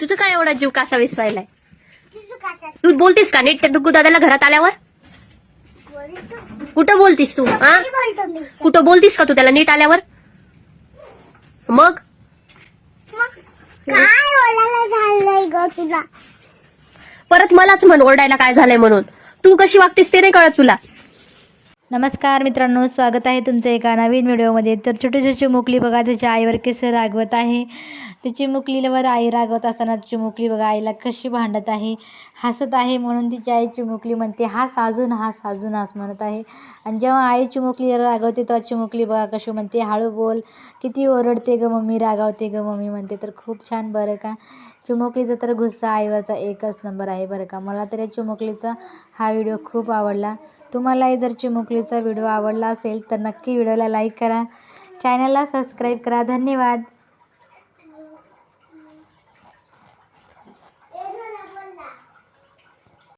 तुझं काय एवढा जीव कसा विसवायलाय? तू बोलतीस का नीट डुकू दादाला घरात आल्यावर? कुठं बोलतीस तू हा कुठं बोलतीस का तू त्याला नीट आल्यावर? मग? परत मलाच म्हण ओरडायला काय झालंय म्हणून. तू कशी वागतीस ते नाही कळत तुला. नमस्कार मित्रांनो स्वागत आहे तुमचं एका नवीन व्हिडिओमध्ये. तर छोटी छोटी चिमुकली बघा त्याच्या आईवर कसं रागवत आहे. ती चिमुकलीवर आई रागवत असताना चिमुकली बघा आईला कशी भांडत आहे हसत आहे म्हणून तिची आई चिमुकली म्हणते हास अजून हास अजून हास म्हणत आहे. आणि जेव्हा आई चिमुकली रागवते तेव्हा चिमुकली बघा कशी म्हणते हळू बोल किती ओरडते गं मम्मी रागावते गं मम्मी म्हणते. तर खूप छान बरं का. चिमुकलीचा तर गुस्सा आईवरचा एकच नंबर आहे बरं का. मला तर या चिमुकलीचा हा व्हिडिओ खूप आवडला. तुम्हालाही जर चिमुकलीचा व्हिडिओ आवडला असेल तर नक्की व्हिडिओला लाईक करा. चॅनलला सबस्क्राईब करा. धन्यवाद.